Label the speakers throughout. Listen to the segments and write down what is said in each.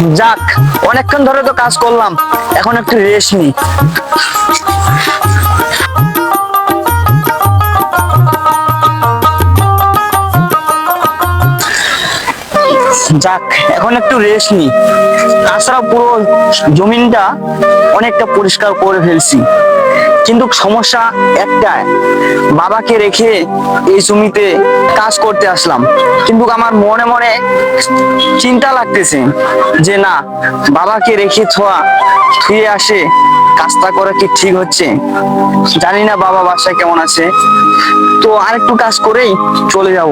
Speaker 1: যাক, অনেকক্ষণ ধরে তো কাজ করলাম, এখন একটু রেস্ট নি যাক, এখন একটু রেস্ট নি তাছাড়া পুরো জমিনটা অনেকটা পরিষ্কার করে ফেলছি। কিন্তু সমস্যা একটাই, বাবাকে রেখে এই জমিতে কাজ করতে আসলাম। কিন্তু আমার মনে মনে চিন্তা লাগতেছে যে না, বাবাকে রেখে থোয়া, থুয়ে আসে, কাজটা করা কি ঠিক হচ্ছে? জানি না বাবা বাসায় কেমন আছে। তো আরেকটু কাজ করেই চলে যাব।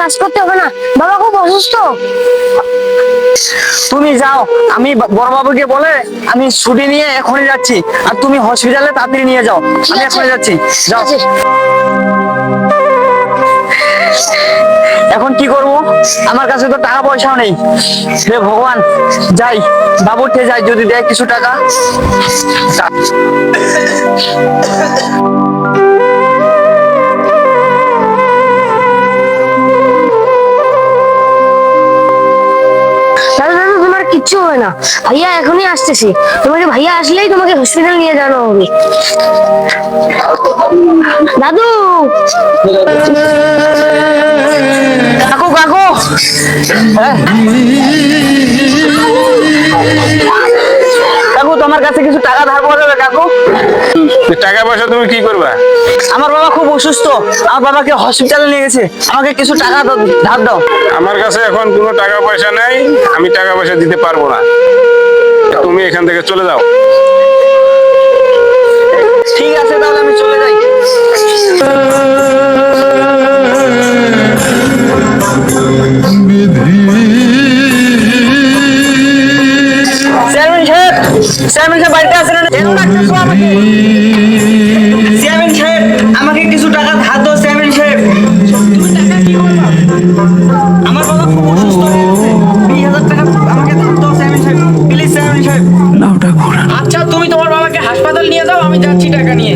Speaker 2: কাজ করতে হবে না। বাবা খুব অসুস্থ।
Speaker 1: তুমি যাও আমি বা- বড়বাবুকে বলে আমি ছুটি নিয়ে এখনই যাচ্ছি। আর তুমি হসপিটালে তাড়াতাড়ি নিয়ে যাও আমি। এখনই যাচ্ছি। যাও। এখন কি করব? আমার কাছে তো টাকা পয়সাও নেই। হে ভগবান যাই বাবুর যাই যদি দেয় কিছু টাকা।
Speaker 2: কিচ্ছু হবে না। ভাইয়া, এখনই আসতেছি। তোমাকে ভাইয়া আসলেই তোমাকে হসপিটাল নিয়ে জানো হবে। দাদু!
Speaker 1: কাকু কাকু! হ্যাঁ? টাকা
Speaker 3: পয়সা তুমি কি করবা?
Speaker 1: আমার বাবা খুব অসুস্থ। আমার বাবাকে হসপিটালে নিয়ে গেছে। আমাকে কিছু টাকা ধার দাও।
Speaker 3: আমার কাছে এখন কোনো টাকা পয়সা নাই আমি টাকা পয়সা দিতে পারব না। তুমি এখান থেকে চলে যাও।
Speaker 1: ঠিক আছে তাহলে আমি চলে যাই। চেয়ারম্যান সাহেব চেয়ারম্যান সাহেব বাড়িতে আসেন যাচ্ছি টাকা নিয়ে।